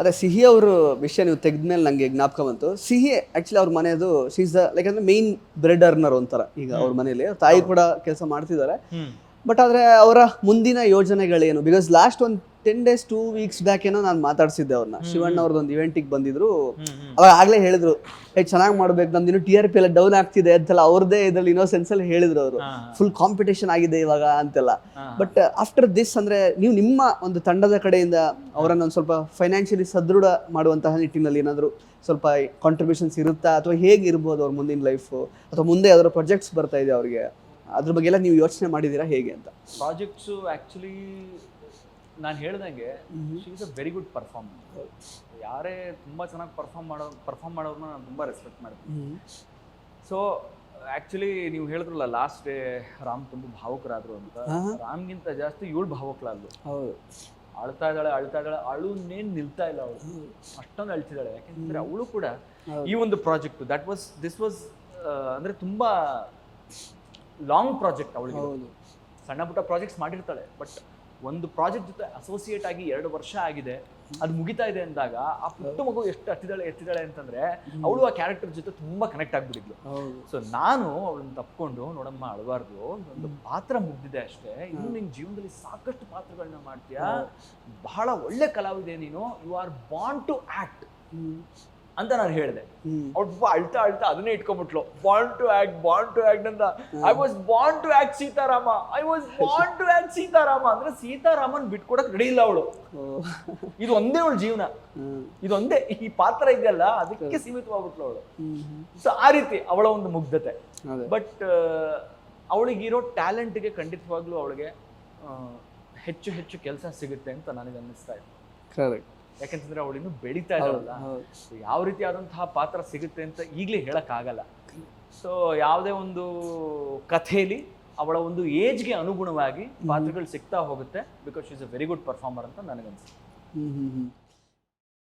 ಅದೇ ಸಿಹಿ ಅವರು ವಿಷಯ ನೀವು ತೆಗೆದ್ಮೇಲೆ ನನಗೆ ಜ್ಞಾಪಕ ಬಂತು. ಸಿಹಿ ಆಕ್ಚುಲಿ ಅವ್ರ ಮನೆಯದು ದ ಲೈಕ್ ಅಂದ್ರೆ ಮೇನ್ ಬ್ರೆಡ್ ಅರ್ನರ್ ಒಂಥರ ಈಗ ಅವ್ರ ಮನೇಲಿ. ಅವ್ರ ತಾಯಿ ಕೂಡ ಕೆಲಸ ಮಾಡ್ತಿದ್ದಾರೆ. ಬಟ್ ಆದ್ರೆ ಅವರ ಮುಂದಿನ ಯೋಜನೆಗಳೇನು? ಬಿಕಾಸ್ ಲಾಸ್ಟ್ ಒಂದು ten days two weeks back ಏನೋ ನಾನು ಮಾತಾಡ್ಸಿದ್ದೆ ಅವ್ರನ್ನ ಶಿವಣ್ಣ ಅವ್ರದ್ದು ಒಂದು ಇವೆಂಟಿಗೆ ಬಂದಿದ್ರು. ಅವಾಗ ಆಗಲೇ ಹೇಳಿದ್ರು ಏ ಚೆನ್ನಾಗಿ ಮಾಡ್ಬೇಕು ನಮ್ದು ಇನ್ನೂ ಟಿ ಆರ್ ಪಿ ಎಲ್ಲ ಡೌನ್ ಆಗ್ತಿದೆ ಅಂತೆಲ್ಲ ಅವ್ರದ್ದೇ ಇದ್ರಲ್ಲಿ ಇನ್ನೋಸೆನ್ಸ್ ಅಲ್ಲಿ ಹೇಳಿದ್ರು ಅವರು. ಫುಲ್ ಕಾಂಪಿಟೇಷನ್ ಆಗಿದೆ ಇವಾಗ ಅಂತೆಲ್ಲ. ಬಟ್ ಆಫ್ಟರ್ ದಿಸ್ ಅಂದ್ರೆ ನೀವು ನಿಮ್ಮ ಒಂದು ತಂಡದ ಕಡೆಯಿಂದ ಅವರನ್ನ ಒಂದು ಸ್ವಲ್ಪ ಫೈನಾನ್ಷಿಯಲಿ ಸದೃಢ ಮಾಡುವಂತಹ ನಿಟ್ಟಿನಲ್ಲಿ ಏನಾದರೂ ಸ್ವಲ್ಪ ಕಾಂಟ್ರಿಬ್ಯೂಷನ್ಸ್ ಇರುತ್ತಾ? ಅಥವಾ ಹೇಗೆ ಇರ್ಬೋದು ಅವ್ರ ಮುಂದಿನ ಲೈಫು ಅಥವಾ ಮುಂದೆ ಯಾವ್ದಾದ್ರು ಪ್ರಾಜೆಕ್ಟ್ಸ್ ಬರ್ತಾ ಇದೆ ಅವ್ರಿಗೆ? ಅದ್ರ ಬಗ್ಗೆ ಎಲ್ಲ ನೀವು ಯೋಚನೆ ಮಾಡಿದೀರಾ ಹೇಗೆ ಅಂತ? ಪ್ರಾಜೆಕ್ಟ್ಸು ಆ್ಯಕ್ಚುಲಿ ನಾನು ಹೇಳ್ದಂಗೆ she is a very good performer ಯಾರೇ ತುಂಬ ಚೆನ್ನಾಗಿ ಪರ್ಫಾರ್ಮ್ ಮಾಡೋ ಪರ್ಫಾರ್ಮ್ ಮಾಡೋರ್ನ ನಾನು ತುಂಬ ರೆಸ್ಪೆಕ್ಟ್ ಮಾಡ್ತೀನಿ. ಸೊ ಆ್ಯಕ್ಚುಲಿ ನೀವು ಹೇಳಿದ್ರಲ್ಲ ಲಾಸ್ಟ್ ಡೇ ರಾಮ್ ತುಂಬ ಭಾವುಕರಾದ್ರು ಅಂತ. ರಾಮ್ಗಿಂತ ಜಾಸ್ತಿ ಇವಳು ಭಾವುಕಳಾದ್ಲು. ಹೌದು. ಅಳ್ತಾ ಇದ್ದಾಳೆ ಅಳ್ತಾ ಇದ್ದಾಳೆ ಅಳುನೇನು ನಿಲ್ತಾ ಇಲ್ಲ ಅವಳು. ಅಷ್ಟೊಂದು ಅಳ್ತಿದ್ದಾಳೆ. ಯಾಕೆಂದ್ರೆ ಅವಳು ಕೂಡ ಈ ಒಂದು project that was this was ಅಂದ್ರೆ ತುಂಬಾ ಲಾಂಗ್ ಪ್ರಾಜೆಕ್ಟ್ ಅವಳಿಗೆ ಸಣ್ಣ ಪುಟ್ಟ ಪ್ರಾಜೆಕ್ಟ್ಸ್ ಮಾಡಿರ್ತಾಳೆ ಬಟ್ ಒಂದು ಪ್ರಾಜೆಕ್ಟ್ ಜೊತೆ ಅಸೋಸಿಯೇಟ್ ಆಗಿ ಎರಡು ವರ್ಷ ಆಗಿದೆ ಅದು ಮುಗಿತಾ ಇದೆ ಅಂದಾಗ ಆ ಪುಟ್ಟ ಮಗು ಎಷ್ಟು ಹತ್ತಿದಾಳೆ ಎತ್ತಿದಾಳೆ ಅಂತಂದ್ರೆ ಅವಳು ಆ ಕ್ಯಾರೆಕ್ಟರ್ ಜೊತೆ ತುಂಬಾ ಕನೆಕ್ಟ್ ಆಗ್ಬಿಟ್ಟಿದ್ಲು. ಸೊ ನಾನು ಅವಳನ್ನ ತಪ್ಕೊಂಡು ನೋಡಮ್ಮ ಅಳಬಾರ್ದು ಒಂದು ಪಾತ್ರ ಮುಗ್ದಿದೆ ಅಷ್ಟೇ ಇನ್ನು ನಿನ್ ಜೀವನದಲ್ಲಿ ಸಾಕಷ್ಟು ಪಾತ್ರಗಳನ್ನ ಮಾಡ್ತೀಯಾ? ಬಹಳ ಒಳ್ಳೆ ಕಲಾವಿದೆ ನೀನು you are bound to act ಅಂತ ನಾನು ಹೇಳಿದೆ. ಅವ್ರು ಅಳ್ತಾ ಅಳ್ತಾ ಅದನ್ನೇ ಇಟ್ಕೊಂಡ್ಬಿಟ್ಲು. Bound to act bound to act ಅಂತ I was bound to act Seetharama. I was bound to act Seetharama. ಅಂದ್ರೆ ಸೀತಾರಾಮನ್ ಬಿಟ್ಕೊಡಕ್ ರೆಡಿ ಇಲ್ಲ ಅವಳು. ಇದು ಒಂದೇ ಅವಳ ಜೀವನ. ಇದೊಂದೇ ಈ ಪಾತ್ರ ಇದೆಯಲ್ಲ ಅದಕ್ಕೆ ಸೀಮಿತವಾಗ್ಬಿಟ್ಲು ಅವಳು. ಸೊ ಆ ರೀತಿ ಅವಳ ಒಂದು ಮುಗ್ಧತೆ. ಬಟ್ ಅವಳಿಗಿರೋ ಟ್ಯಾಲೆಂಟ್ಗೆ ಖಂಡಿತವಾಗ್ಲೂ ಅವಳಿಗೆ ಹೆಚ್ಚು ಹೆಚ್ಚು ಕೆಲಸ ಸಿಗುತ್ತೆ ಅಂತ ನನಗೆ ಅನ್ನಿಸ್ತಾ ಇದೆ. ಕರೆಕ್ಟ್ ಯಾಕಂತಂದ್ರೆ ಅವಳು ಇನ್ನು ಬೆಳೀತಾ ಇದ್ದಾಳಲ್ಲ. ಯಾವ ರೀತಿ ಆದಂತಹ ರೀತಿಯಾದಂತಹ ಪಾತ್ರ ಸಿಗುತ್ತೆ ಅಂತ ಈಗಲೇ ಹೇಳಕ್ಕಾಗಲ್ಲ. ಸೊ ಯಾವುದೇ ಒಂದು ಕಥೆಯಲ್ಲಿ ಅವಳ ಒಂದು ಏಜ್ಗೆ ಅನುಗುಣವಾಗಿ ಪಾತ್ರಗಳು ಸಿಗ್ತಾ ಹೋಗುತ್ತೆ. Because is a very good performer ಅಂತ ನನಗನ್ಸುತ್ತೆ. ಹ್ಮ್ ಹ್ಮ್ ಹ್ಮ್.